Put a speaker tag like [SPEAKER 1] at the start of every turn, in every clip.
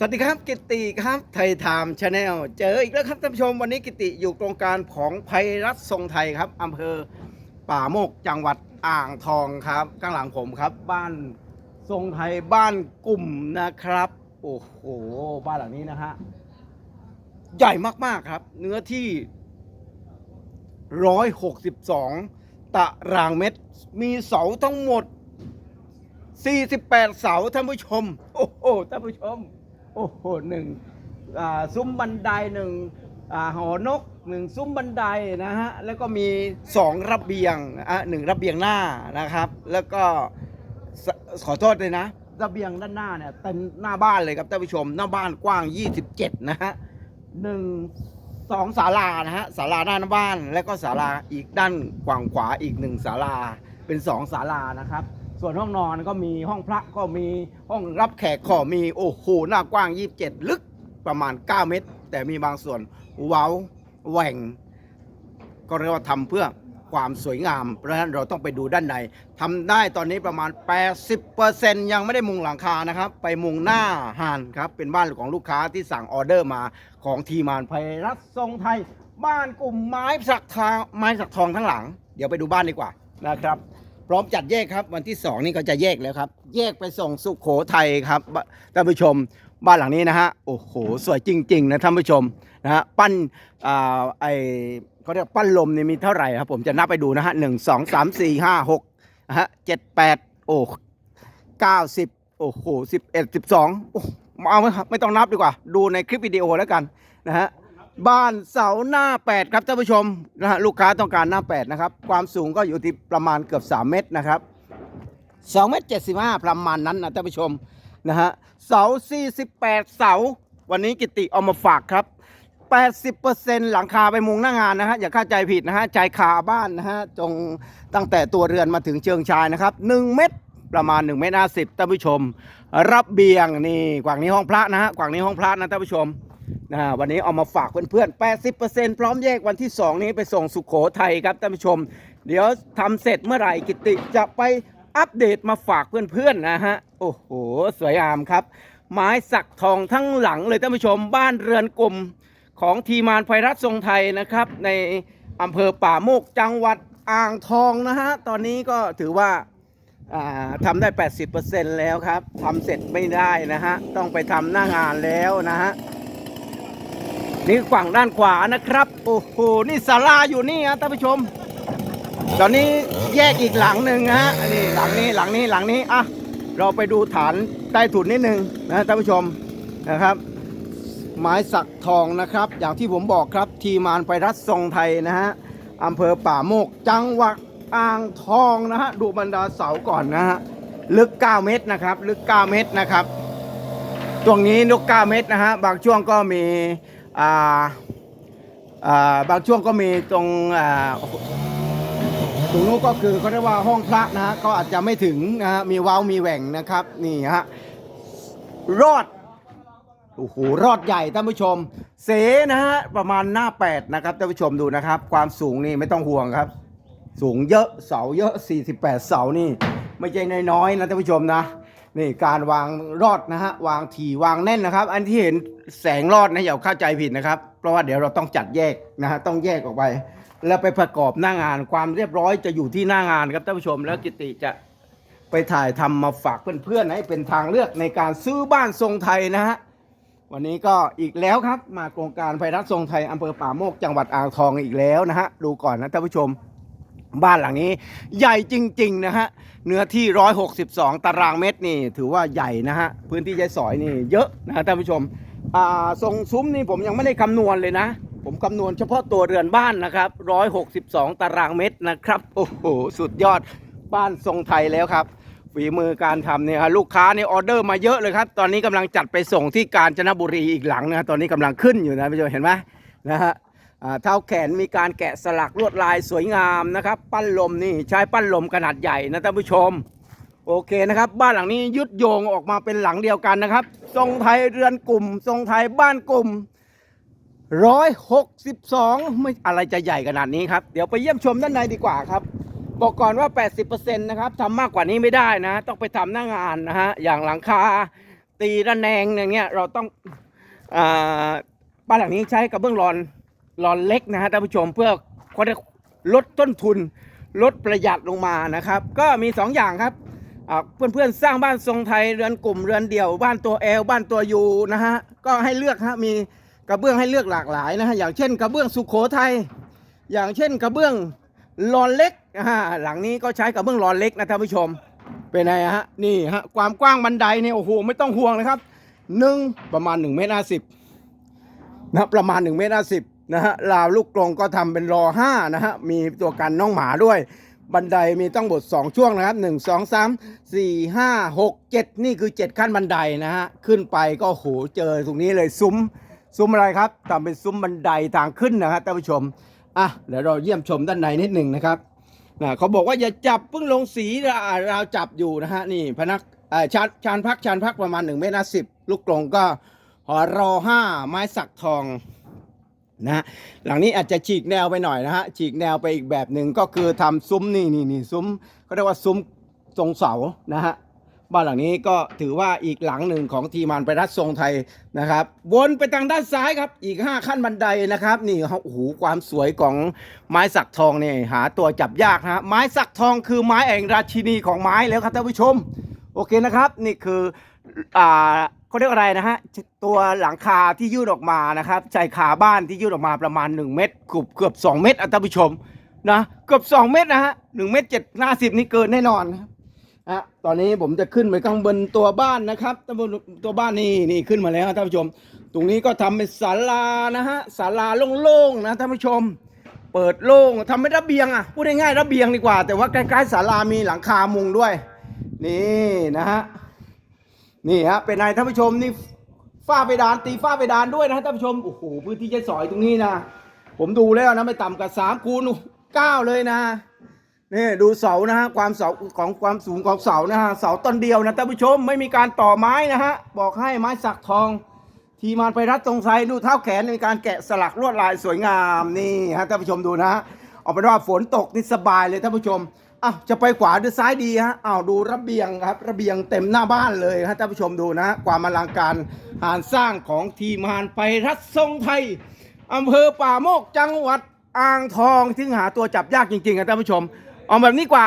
[SPEAKER 1] สวัสดีครับกิติครับไทยไทม์ชาแนลเจออีกแล้วครับท่านผู้ชมวันนี้กิติอยู่โครงการของไพรัฐทรงไทยครับอำเภอป่าโมกจังหวัดอ่างทองครับ ข้างหลังผมครับ บ้านทรงไทยบ้านกลุ่มนะครับ โอ้โหบ้านหลังนี้นะฮะใหญ่มากๆครับ เนื้อที่162ตารางเมตร มีเสาทั้งหมด48เสาท่านผู้ชม โอ้โหท่านผู้ชม อ้โหหนึ่งซุ้มบันไดหนึ่งอหอนกหนึ่งซุ้มบันไดนะฮะแล้วก็มีสองระเบียงอะหนึ่งระเบียงหน้านะครับ แล้วก็ขอโทษเลยนะ ระเบียงด้านหน้าเนี่ยเต็มหน้าบ้านเลยครับท่านผู้ชมหน้าบ้านกว้าง 27 นะฮะหนึ่งสองศาลานะฮะศาลาหน้าบ้าน แล้วก็ศาลาอีกด้านกว้างขวาอีกหนึ่งศาลาเป็นสองศาลานะครับ ส่วนห้องนอนก็มีห้องพระก็มีห้องรับแขกก็มีโอ้โหหน้ากว้าง 27 ลึกประมาณ 9 เมตร แต่มีบางส่วนเว้าแหว่ง ก็เรียกว่าทำเพื่อความสวยงาม เพราะฉะนั้นเราต้องไปดูด้านในทำได้ตอนนี้ประมาณ 80%ยังไม่ได้มุงหลังคานะครับ ไปมุงหน้าหานครับ เป็นบ้านของลูกค้าที่สั่งออเดอร์มาของทีมานไพรัตทรงไทย บ้านกลุ่มไม้สักทองไม้สักทองทั้งหลัง เดี๋ยวไปดูบ้านดีกว่านะครับ พร้อมจัดแยกครับ วันที่ 2 นี่ก็จะแยกแล้วครับ แยกไปส่งสุขโขทัยครับท่านผู้ชมบ้านหลังนี้นะฮะโอ้โหสวยจริง ๆ นะท่านผู้ชมนะฮะปั้นอ่าไอเขาเรียกปั้นลมนี่มีเท่าไหร่ครับ ผมจะนับไปดูนะฮะหนึ่งสองสามสี่ห้าหกนะฮะเจ็ดแปดโอ้เก้าสิบโอ้โหสิบเอ็ดสิบสองโอ้มาเอาไหมครับไม่ต้องนับดีกว่า ดูในคลิปวิดีโอแล้วกันนะฮะ บ้านเสาหน้า 8 ครับท่านผู้ชมนะฮะลูกค้าต้องการหน้า 8 นะครับ ความสูงก็อยู่ที่ประมาณเกือบ 3 เมตรนะครับ2เมตร75 ประมาณนั้นนะท่านผู้ชมนะฮะเสา 48 เสา วันนี้กิติเอามาฝากครับ 80%หลังคาไปมุงหน้างานนะฮะอย่าเข้าใจผิดนะฮะใจคาบ้านนะฮะจงตั้งแต่ตัวเรือนมาถึงเชิงชายนะครับ 1 เมตรประมาณ1เมตร50ท่านผู้ชม รับเบียงนี่กว่างนี้ห้องพระนะฮะกว่างนี้ห้องพระนะท่านผู้ชม นะวันนี้เอามาฝากเพื่อนๆ 80%พร้อมแยกวันที่ 2 นี้ไปส่งสุขโขทัยครับท่านผู้ชม เดี๋ยวทำเสร็จเมื่อไหร่กิติจะไปอัปเดตมาฝากเพื่อนๆนะฮะ โอ้โห สวยงามครับ ไม้สักทองทั้งหลังเลยท่านผู้ชมบ้านเรือนกลมของทีมานไพรัตทรงไทยนะครับ ในอำเภอป่าโมกจังหวัดอ่างทองนะฮะ ตอนนี้ก็ถือว่าอ่าทำได้ 80%แล้วครับทำเสร็จไม่ได้นะฮะ ต้องไปทำหน้างานแล้วนะฮะ นี่ฝั่งด้านขวานะครับ โอ้โห นี่ศาลาอยู่นี่ฮะท่านผู้ชม ตอนนี้แยกอีกหลังหนึ่งฮะนนี้หลังนี้หลังนี้หลังนี้อะเราไปดูฐานใต้ถุนนิดนึงนะท่านผู้ชมนะครับ ไม้สักทองนะครับ อย่างที่ผมบอกครับทีมานไปรัฐทรงไทยนะฮะอำเภอป่าโมกจังหวัดอ่างทองนะฮะดูบรรดาเสาก่อนนะฮะลึก 9 เมตรนะครับ ลึก 9 เมตรนะครับ ตรงนี้นก9 เมตรนะฮะบางช่วงก็มี อ่าอ่าบางช่วงก็มีตรงอ่าตรงนู้นก็คือเขาเรียกว่าห้องพระนะฮะก็อาจจะไม่ถึงนะฮะมีเว้าวมีแหว่งนะครับนี่ฮะรอดโอ้โหรอดใหญ่ท่านผู้ชม เสนะฮะประมาณหน้าแปดนะครับท่านผู้ชมดูนะครับ ความสูงนี่ไม่ต้องห่วงครับ สูงเยอะเสาเยอะ 48 เสานี่ ไม่ใช่น้อยๆนะท่านผู้ชมนะ นี่การวางรอดนะฮะวางถี่วางแน่นนะครับ อันที่เห็นแสงรอดนะอย่าเข้าใจผิดนะครับ เพราะว่าเดี๋ยวเราต้องจัดแยกนะฮะต้องแยกออกไป แล้วไปประกอบหน้างานความเรียบร้อยจะอยู่ที่หน้างานครับท่านผู้ชมแล้วกิติจะไปถ่ายทำมาฝากเพื่อนๆให้เป็นทางเลือกในการซื้อบ้านทรงไทยนะฮะวันนี้ก็อีกแล้วครับมาโครงการไพรัฐทรงไทยอำเภอป่าโมกจังหวัดอ่างทองอีกแล้วนะฮะดูก่อนนะท่านผู้ชม บ้านหลังนี้ใหญ่จริง ๆ นะฮะ เนื้อที่ 162 ตารางเมตรนี่ ถือว่าใหญ่นะฮะ พื้นที่ใช้สอยนี่เยอะนะฮะท่านผู้ชมทรงซุ้มนี่ผมยังไม่ได้คำนวณเลยนะ ผมคำนวณเฉพาะตัวเรือนบ้านนะครับ 162 ตารางเมตรนะครับ โอ้โห สุดยอดบ้านทรงไทยแล้วครับ ฝีมือการทำเนี่ยฮะลูกค้านี่ออเดอร์มาเยอะเลยครับ ตอนนี้กำลังจัดไปส่งที่กาญจนบุรีอีกหลังนะตอนนี้กำลังขึ้นอยู่นะท่านผู้ชมเห็นไหมนะฮะ เท้าแขนมีการแกะสลักลวดลายสวยงามนะครับ ปั้นลมนี่ใช้ปั้นลมขนาดใหญ่นะท่านผู้ชม โอเคนะครับ บ้านหลังนี้ยึดโยงออกมาเป็นหลังเดียวกันนะครับ ทรงไทยเรือนกลุ่ม ทรงไทยบ้านกลุ่มร้อยหกสิบสองไม่อะไรจะใหญ่ขนาดนี้ครับ เดี๋ยวไปเยี่ยมชมด้านในดีกว่าครับ บอกก่อนว่า 80%นะครับทำมากกว่านี้ไม่ได้นะ ต้องไปทำหน้างานนะฮะอย่างหลังคาตีระแนงอย่างเงี้ยเราต้องอบ้านหลังนี้ใช้กระเบื้องรอน รอนเล็กนะฮะท่านผู้ชมเพื่อลดต้นทุน ลดประหยัดลงมานะครับ ก็มีสองอย่างครับอ่าเพื่อนๆสร้างบ้านทรงไทยเรือนกลุ่มเรือนเดี่ยว บ้านตัวแอลบ้านตัวยูนะฮะก็ให้เลือกฮะมีกระเบื้องให้เลือกหลากหลายนะฮะอย่างเช่น กระเบื้องสุโขทัยอย่างเช่น กระเบื้องรอนเล็กอ่าหลังนี้ก็ใช้กระเบื้องรอนเล็กนะท่านผู้ชมเป็นไงฮะนี่ฮะความกว้างบันไดเนี่ยโอ้โหไม่ต้องห่วงนะครับหนึ่งประมาณ1เมตรห้าสิบนะประมาณ1เมตรห้าสิบ นะฮะราวลูกกรงก็ทำเป็นรอห้านะฮะมีตัวกันน้องหมาด้วย บันไดมีต้องบทสองช่วงนะครับหนึ่งสองสามสี่ห้าหกเจ็ดนี่คือเจ็ดขั้นบันไดนะฮะขึ้นไปก็โหเจอตรงนี้เลยซุ้ม ซุ้มอะไรครับทำเป็นซุ้มบันไดทางขึ้นนะครับท่านผู้ชมอะเดี๋ยวเราเยี่ยมชมด้านในนิดหนึ่งนะครับนะเขาบอกว่าอย่าจับเพิ่งลงสีเราจับอยู่นะฮะนี่พนักชานชานพักชานพักประมาณ1เมตรนะสิบลูกกลงก็หอรอห้าไม้สักทอง นะฮะหลังนี้อาจจะฉีกแนวไปหน่อยนะฮะฉีกแนวไปอีกแบบหนึ่งก็คือทำซุ้มนี่นี่นี่ซุ้มเขาเรียกว่าซุ้มทรงเสานะฮะบ้านหลังนี้ก็ถือว่าอีกหลังหนึ่งของทีมานไปรัฐทรงไทยนะครับ วนไปทางด้านซ้ายครับ อีก 5 ขั้นบันไดนะครับ นี่โอ้โหความสวยของไม้สักทองเนี่ยหาตัวจับยากนะฮะไม้สักทองคือไม้แห่งราชินีของไม้แล้วครับท่านผู้ชม โอเคนะครับ นี่คืออ่า เขาเรียกอะไรนะฮะตัวหลังคาที่ยื่นออกมานะครับชายคาบ้านที่ยื่นออกมาประมาณ 1 เมตรเกือบเกือบ2เมตรอะท่านผู้ชมนะเกือบ 2 เมตรนะฮะหนึ่งเมตรเจ็ดห้าสิบนี่เกินแน่นอนนะครับอะตอนนี้ผมจะขึ้นไปข้างบนตัวบ้านนะครับตบนตัวบ้านนี่นี่ขึ้นมาแล้วท่านผู้ชม ตรงนี้ก็ทำเป็นศาลานะฮะศาลาโล่งๆนะท่านผู้ชม เปิดโล่งทำเป็นระเบียงอะพูดง่ายๆระเบียงดีกว่า แต่ว่าใกล้ๆศาลามีหลังคามุงด้วย นี่นะฮะ นี่ฮะเป็นไงท่านผู้ชมนี่ฝ้าเพดานตีฝ้าเพดานด้วยนะท่านผู้ชมโอ้โหพื้นที่ใช้สอยตรงนี้นะผมดูแล้วนะไม่ต่ำกว่าสามคูณเก้าเลยนะนี่ดูเสานะฮะความเสาของความสูงของเสานะฮะเสาต้นเดียวนะท่านผู้ชมไม่มีการต่อไม้นะฮะบอกให้ไม้สักทอง ทีมานไปรัดตรงไซดูเท้าแขนในการแกะสลักลวดลายสวยงามนี่ฮะท่านผู้ชมดูนะฮะเอาเป็นว่าฝนตกนี่สบายเลยท่านผู้ชม อะจะไปขวาหรือซ้ายดีฮะอ้าวดูระเบียงครับ ระเบียงเต็มหน้าบ้านเลยฮะท่านผู้ชมดูนะความอลังการหารสร้างของทีมานไปรัดทรงไทยอำเภอป่าโมกจังหวัดอ่างทองที่หาตัวจับยากจริงๆครับท่านผู้ชมเอาแบบนี้กว่า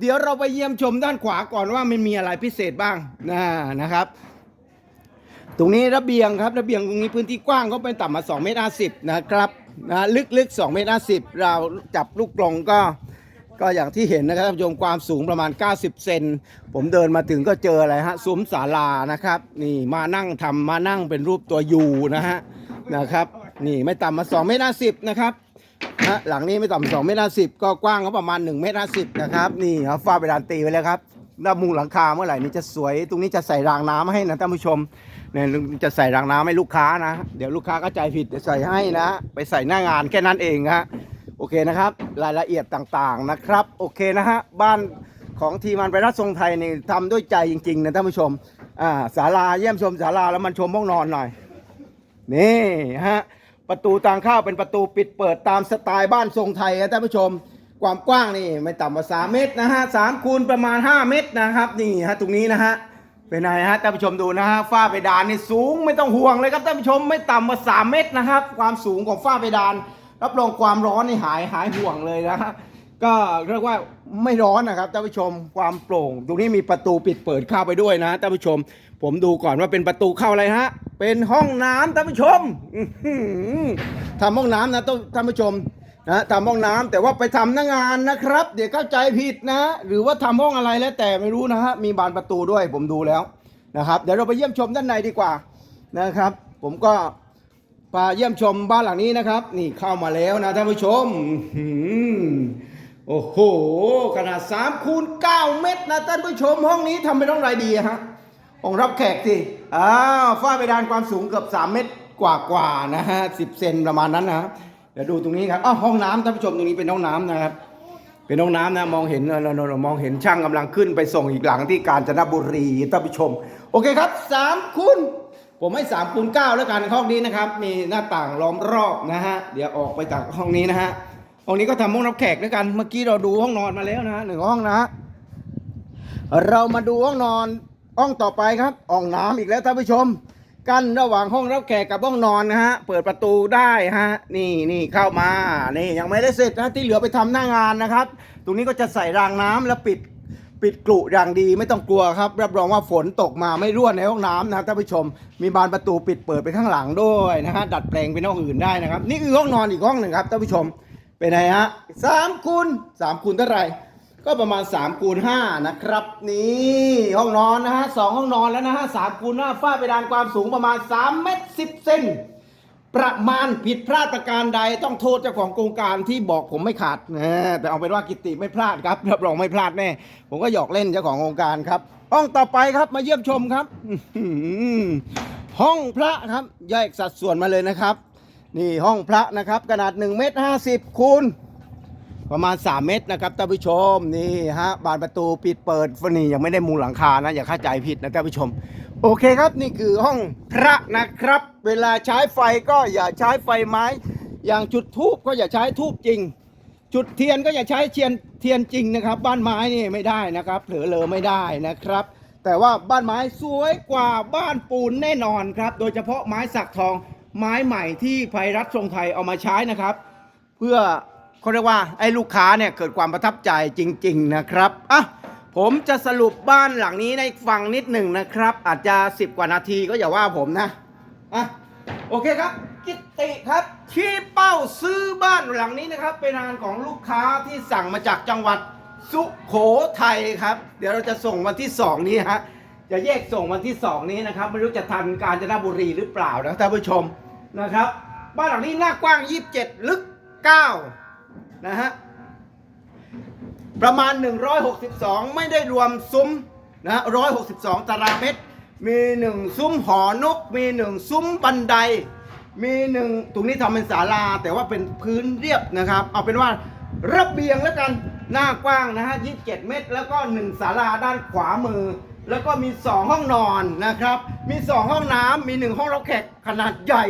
[SPEAKER 1] เดี๋ยวเราไปเยี่ยมชมด้านขวาก่อนว่ามันมีอะไรพิเศษบ้างนะนะครับ ตรงนี้ระเบียงครับระเบียงตรงนี้พื้นที่กว้างก็เป็นต่ำมา2เมตรห้นะครับนะลึกๆ2เมตรห้เราจับลูกกลงก็ ก็อย่างที่เห็นนะครับท่านผู้ชมความสูงประมาณ 90 เซนผมเดินมาถึงก็เจออะไรฮะซุ้มศาลานะครับ นี่มานั่งทำมานั่งเป็นรูปตัวยูนะฮะนะครับ นี่ไม่ต่ำมา2เมตรสินะครับนะหลังนี้ไม่ต่ำ2เมตรสิก็กว้างก็ประมาณ1เมตรสินะครับนี่ครับฝ้าไปดานตีไว้แล้วครับหน้ามุงหลังคาเมื่อไหร่นี่จะสวย ตรงนี้จะใส่รางน้ำให้นะท่านผู้ชมเนี่ยจะใส่รางน้ำให้ลูกค้านะ เดี๋ยวลูกค้าก็ใจผิดจะใส่ให้นะ ไปใส่หน้างานแค่นั้นเองฮะ โอเคนะครับ รายละเอียดต่างๆนะครับ โอเคนะฮะบ้านของทีมันไปรัฐทรงไทยนี่ทำด้วยใจจริงๆนะท่านผู้ชมอ่าศาลาเยี่ยมชมศาลาแล้วมันชมห้องนอนหน่อยนี่ฮะประตูทางเข้าเป็นประตูปิดเปิดตามสไตล์บ้านทรงไทยนะท่านผู้ชม ความกว้างนี่ไม่ต่ำกว่า3เมตรนะฮะสามคูณประมาณ 5 เมตรนะครับ นี่ฮะตรงนี้นะฮะเป็นไงฮะท่านผู้ชมดูนะฮะฝ้าเพดานนี่สูงไม่ต้องห่วงเลยครับท่านผู้ชมไม่ต่ำกว่า3เมตรนะครับ ความสูงของฝ้าเพดาน รับรองความร้อนนี่หายหายห่วงเลยนะก็เรียกว่าไม่ร้อนนะครับท่านผู้ชมความโปร่ง ตรงนี้มีประตูปิดเปิดเข้าไปด้วยนะท่านผู้ชม ผมดูก่อนว่าเป็นประตูเข้าอะไรฮะ เป็นห้องน้ำท่านผู้ชมทำห้องน้ำนะท่านผู้ชมนะทำห้องน้ำแต่ว่าไปทำหน้างานนะครับ เดี๋ยวเข้าใจผิดนะ หรือว่าทำห้องอะไรแล้วแต่ไม่รู้นะฮะมีบานประตูด้วยผมดูแล้วนะครับ เดี๋ยวเราไปเยี่ยมชมด้านในดีกว่านะครับ ผมก็ ไปเยี่ยมชมบ้านหลังนี้นะครับ นี่เข้ามาแล้วนะท่านผู้ชมโอ้โห ขนาด3คูณ9เมตรนะท่านผู้ชม ห้องนี้ทำเป็นห้องไรดีอะฮะห้องรับแขกสิอ้าวฝ้าเพดานความสูงเกือบ 3 เมตรกว่ากว่าๆนะฮะ10เซนประมาณนั้นนะเดี๋ยวดูตรงนี้ครับอ้าวห้องน้ำท่านผู้ชมตรงนี้เป็นห้องน้ำนะครับ เป็นห้องน้ำนะมองเห็นเราเราเรามองเห็นช่างกำลังขึ้นไปส่งอีกหลังที่กาญจนบุรีท่านผู้ชม โอเคครับ3คูณ ผมให้3คูณ9แล้วกันห้องนี้นะครับ มีหน้าต่างล้อมรอบนะฮะ เดี๋ยวออกไปจากห้องนี้นะฮะ ห้องนี้ก็ทำห้องรับแขกด้วยกัน เมื่อกี้เราดูห้องนอนมาแล้วนะหนึ่งห้องนะฮะเรามาดูห้องนอนห้องต่อไปครับห้องน้ำอีกแล้วท่านผู้ชม กั้นระหว่างห้องรับแขกกับห้องนอนนะฮะ เปิดประตูได้ฮะ นี่นี่เข้ามา นี่ยังไม่ได้เสร็จนะที่เหลือไปทำหน้างานนะครับ ตรงนี้ก็จะใส่รางน้ำแล้วปิด ปิดกรุอย่างดีไม่ต้องกลัวครับ รับรองว่าฝนตกมาไม่รั่วในห้องน้ำนะครับท่านผู้ชม มีบานประตูปิดเปิดไปข้างหลังด้วยนะฮะดัดแปลงเป็นห้องอื่นได้นะครับ นี่คือห้องนอนอีกห้องหนึ่งครับท่านผู้ชมเป็นไงฮะสามคูณสามคูณเท่าไหร่ก็ประมาณ3คูณ5นะครับ นี่ห้องนอนนะฮะสองห้องนอนแล้วนะฮะสามคูณ5ฝ้าเพดานความสูงประมาณ3เมตร10เซน ประมาณผิดพลาดประการใดต้องโทษเจ้าของโครงการที่บอกผมไม่ขาดนะแต่เอาเป็นว่ากิตติไม่พลาดครับรับรองไม่พลาดแน่ผมก็หยอกเล่นเจ้าของโครงการครับ ห้องต่อไปครับมาเยี่ยมชมครับห้องพระครับแยกสัดส่วนมาเลยนะครับ นี่ห้องพระนะครับ ขนาด1เมตร50คูณประมาณ 3 เมตรนะครับท่านผู้ชมนี่ฮะบานประตูปิดเปิดฟนี่ยังไม่ได้มุงหลังคานะอย่าเข้าใจผิดนะท่านผู้ชม โอเคครับนี่คือห้องพระนะครับ เวลาใช้ไฟก็อย่าใช้ไฟไม้ อย่างจุดทูบก็อย่าใช้ทูบจริง จุดเทียนก็อย่าใช้เทียนเทียนจริงนะครับ บ้านไม้นี่ไม่ได้นะครับเผลอเลอไม่ได้นะครับ แต่ว่าบ้านไม้สวยกว่าบ้านปูนแน่นอนครับ โดยเฉพาะไม้สักทองไม้ใหม่ที่ไพรัตทรงไทยเอามาใช้นะครับ เพื่อเขาเรียกว่าไอ้ลูกค้าเนี่ยเกิดความประทับใจจริง ๆนะครับอะ ผมจะสรุปบ้านหลังนี้ในฟังนิดหนึ่งนะครับ อาจจะ10กว่านาทีก็อย่าว่าผมนะอะโอเคครับ กิตติครับชี้เป้าซื้อบ้านหลังนี้นะครับ เป็นงานของลูกค้าที่สั่งมาจากจังหวัดสุโขทัยครับ เดี๋ยวเราจะส่งวันที่2นี้ฮะจะแยกส่งวันที่2นี้นะครับ ไม่รู้จะทันกาญจนบุรีหรือเปล่านะท่านผู้ชมนะครับ บ้านหลังนี้หน้ากว้าง 27 ลึก 9 นะฮะ ประมาณ 162 ไม่ได้รวมซุ้มนะ162 ตารางเมตร มีหนึ่งซุ้มหอนก มีหนึ่งซุ้มบันได มีหนึ่งตรงนี้ทำเป็นศาลา แต่ว่าเป็นพื้นเรียบนะครับ เอาเป็นว่าระเบียงแล้วกันหน้ากว้างนะฮะ 27 เมตร แล้วก็หนึ่งศาลาด้านขวามือ แล้วก็มี 2 ห้องนอนนะครับ มี 2 ห้องน้ำมี 1 ห้องรับแขกขนาดใหญ่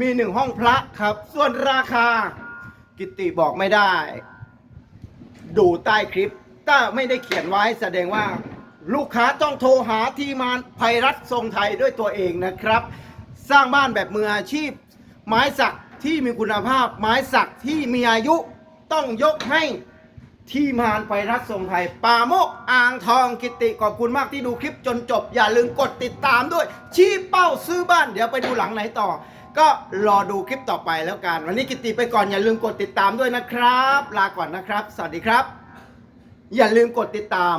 [SPEAKER 1] มี 1 ห้องพระครับ ส่วนราคา กิตติบอกไม่ได้ ดูใต้คลิป ถ้าไม่ได้เขียนไว้แสดงว่า ลูกค้าต้องโทรหาทีมงานภัยรัฐทรงไทยด้วยตัวเองนะครับ สร้างบ้านแบบมืออาชีพ ไม้สักที่มีคุณภาพ ไม้สักที่มีอายุต้องยกให้ทีมงานภัยรัฐทรงไทยปาโมกอ่างทองกิติขอบคุณมากที่ดูคลิปจนจบ อย่าลืมกดติดตามด้วย ชี้เป้าซื้อบ้าน เดี๋ยวไปดูหลังไหนต่อ ก็รอดูคลิปต่อไปแล้วกัน วันนี้กิติไปก่อนอย่าลืมกดติดตามด้วยนะครับ ลาก่อนนะครับ สวัสดีครับ อย่าลืมกดติดตาม